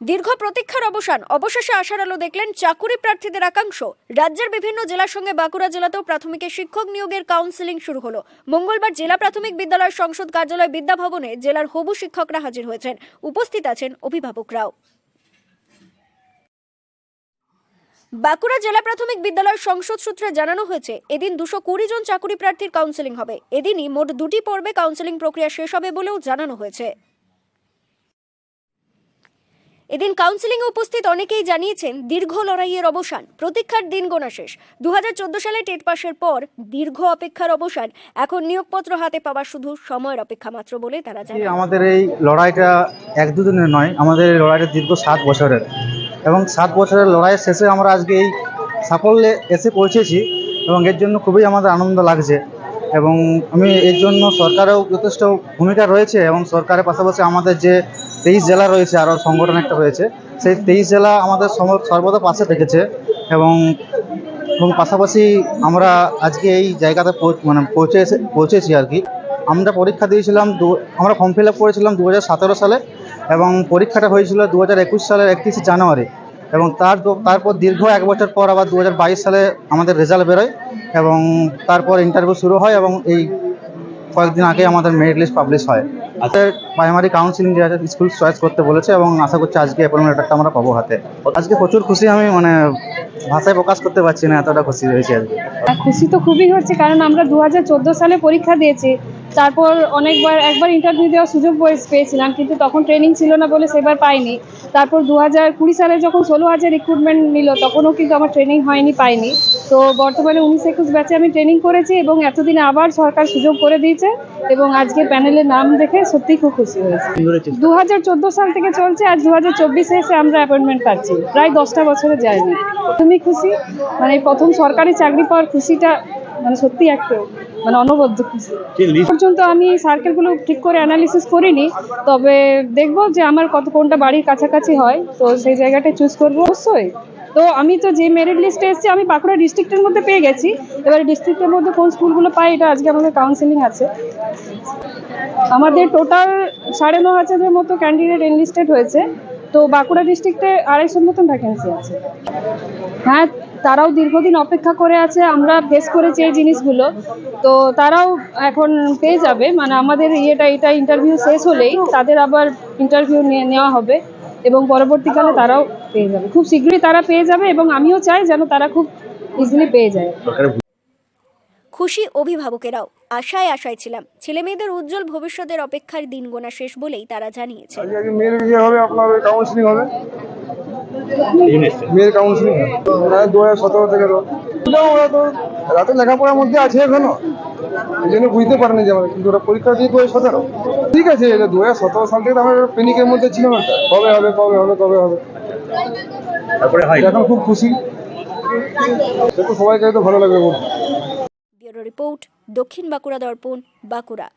দীর্ঘ প্রতীক্ষার অবসান। অবশেষে আশার আলো দেখলেন চাকুরি প্রার্থীদের একাংশ। রাজ্যের বিভিন্ন জেলার সঙ্গে বাঁকুড়া জেলাতেও প্রাথমিকের শিক্ষক নিয়োগের কাউন্সেলিং শুরু হলো। মঙ্গলবার জেলা প্রাথমিক বিদ্যালয় সংসদ কার্যালয় বিদ্যাভবনে জেলার হবু শিক্ষকরা হাজির হয়েছেন। উপস্থিত আছেন অভিভাবকরাও। বাঁকুড়া জেলা প্রাথমিক বিদ্যালয় সংসদ সূত্রে জানানো হয়েছে, এদিন দুশো কুড়ি জন চাকুরি প্রার্থীর কাউন্সেলিং হবে। এদিনই মোট দুটি পর্বে কাউন্সেলিং প্রক্রিয়া শেষ হবে বলেও জানানো হয়েছে। এদিন কাউন্সিলিংয়ে উপস্থিত অনেকেই জানিয়েছেন দীর্ঘ লড়াইয়ের অবসান। প্রতীক্ষার দিন গোনা শেষ। দু হাজার চোদ্দ সালে টেট পাশের পর দীর্ঘ অপেক্ষার অবসান। এখন নিয়োগপত্র হাতে পাওয়া শুধু সময়ের অপেক্ষা মাত্র বলে তারা এই আমাদের এই লড়াইটা এক দুদিনের নয় আমাদের এই লড়াইটা দীর্ঘ সাত বছরের। এবং সাত বছরের লড়াইয়ের শেষে আমরা আজকে এই সাফল্যে এসে পৌঁছেছি এবং এর জন্য খুবই আমাদের আনন্দ লাগছে। এবং আমি এর জন্য সরকারেও যথেষ্ট ভূমিকা রয়েছে এবং সরকারের পাশাপাশি আমাদের যে তেইশ জেলা রয়েছে, আরও সংগঠন একটা রয়েছে, সেই তেইশ জেলা আমাদের সর্বদা পাশে থেকেছে এবং এবং পাশাপাশি আমরা আজকে এই জায়গাতে মানে পৌঁছে পৌঁছেছি আর কি। আমরা পরীক্ষা দিয়েছিলাম দু, আমরা ফর্ম ফিল আপ করেছিলাম দু হাজার সতেরো সালে এবং পরীক্ষাটা হয়েছিল দু হাজার একুশ সালের একত্রিশে জানুয়ারি এবং তার তারপর দীর্ঘ এক বছর পর আবার দু হাজার বাইশ সালে আমাদের রেজাল্ট বেরোয়। এবং তারপর ইন্টারভিউ শুরু হয় এবং এই কয়েকদিন আগে আমাদের মেরিট লিস্ট পাবলিশ হয়। আমাদের প্রাইমারি কাউন্সিলিং যে আছে স্কুল চয়েস করতে বলেছে এবং আশা করছি আজকে অ্যাপয়েন্টমেন্ট লেটারটা আমরা পাবো হাতে। আজকে প্রচুর খুশি আমি মানে ভাষায় প্রকাশ করতে পারছি না এতটা খুশি হয়েছে আজকে। খুশি তো খুবই হচ্ছে কারণ আমরা দু হাজার চোদ্দ সালে পরীক্ষা দিয়েছি। তারপর অনেকবার একবার ইন্টারভিউ দেওয়ার সুযোগ পেয়েছিলাম কিন্তু তখন ট্রেনিং ছিল না বলে সেবার পাইনি। তারপর দু হাজার কুড়ি সালে যখন ষোলো হাজার রিক্রুটমেন্ট নিল তখনও কিন্তু আমার ট্রেনিং হয়নি পাইনি। তো বর্তমানে উনিশ একুশ ব্যাচে আমি ট্রেনিং করেছি এবং এতদিনে আবার সরকার সুযোগ করে দিয়েছে এবং আজকে প্যানেলের নাম দেখে সত্যিই খুব খুশি হয়েছে। দু হাজার চোদ্দ সাল থেকে চলছে আর দু হাজার চব্বিশে এসে আমরা অ্যাপয়েন্টমেন্ট পাচ্ছি। প্রায় দশটা বছরে যায়নি তুমি খুশি? মানে প্রথম সরকারি চাকরি পাওয়ার খুশিটা মানে সত্যি একটা মানে অনবদ্য পর্যন্ত আমি সার্কেলগুলো ঠিক করে অ্যানালিসিস করিনি তবে দেখব যে আমার কত কোনটা বাড়ির কাছাকাছি হয় তো সেই জায়গাটা চুজ করব। অবশ্যই। তো আমি তো যে মেরিট লিস্টে এসেছি আমি বাঁকুড়া ডিস্ট্রিক্টের মধ্যে পেয়ে গেছি। এবার ডিস্ট্রিক্টের মধ্যে কোন স্কুলগুলো পাই এটা আজকে আমাদের কাউন্সিলিং আছে। আমাদের টোটাল সাড়ে ন হাজারের মতো ক্যান্ডিডেট এনলিস্টেড হয়েছে। তো বাঁকুড়া ডিস্ট্রিক্টে আড়াইশোর মতন ভ্যাকেন্সি আছে। হ্যাঁ তারাও দীর্ঘদিন অপেক্ষা করে আছে আমরা ফেস করেছি এই জিনিসগুলো। তো তারাও এখন পেয়ে যাবে মানে আমাদের ইয়েটা এটা ইন্টারভিউ শেষ হলেই তাদের আবার ইন্টারভিউ নেওয়া হবে এবং পরবর্তীকালে তারাও পেয়ে যাবে। খুব শীঘ্রই তারা পেয়ে যাবে এবং আমিও চাই যেন তারা খুব ইজিলি পেয়ে যায়। খুশি অভিভাবকেরাও আশায় আশায় ছিলাম। ছেলে মেয়েদের উজ্জ্বল ভবিষ্যতের অপেক্ষার দিন গোনা শেষ বলেই তারা জানিয়েছে মেয়ের ইয়ে হবে আপনার কাউন্সিলিং হবে। মেয়ের কাউন্সিলিং হ্যাঁ দু হাজার সতেরো থেকে ওরা তো রাতে লেখাপড়ার মধ্যে আছে এখনও। এই জন্য বুঝতে পারেনি যে আমরা কিন্তু ওরা পরীক্ষা দিয়ে দু হাজার সতেরো। ঠিক আছে এটা দু হাজার সতেরো সাল থেকে আমরা পেনিকের মধ্যে ছিলাম একটা কবে হবে কবে হবে কবে হবে। এখন খুব খুশি। সবাইকে তো ভালো লাগবে রিপোর্ট দক্ষিণ বাঁকুড়া দর্পণ বাঁকুড়া।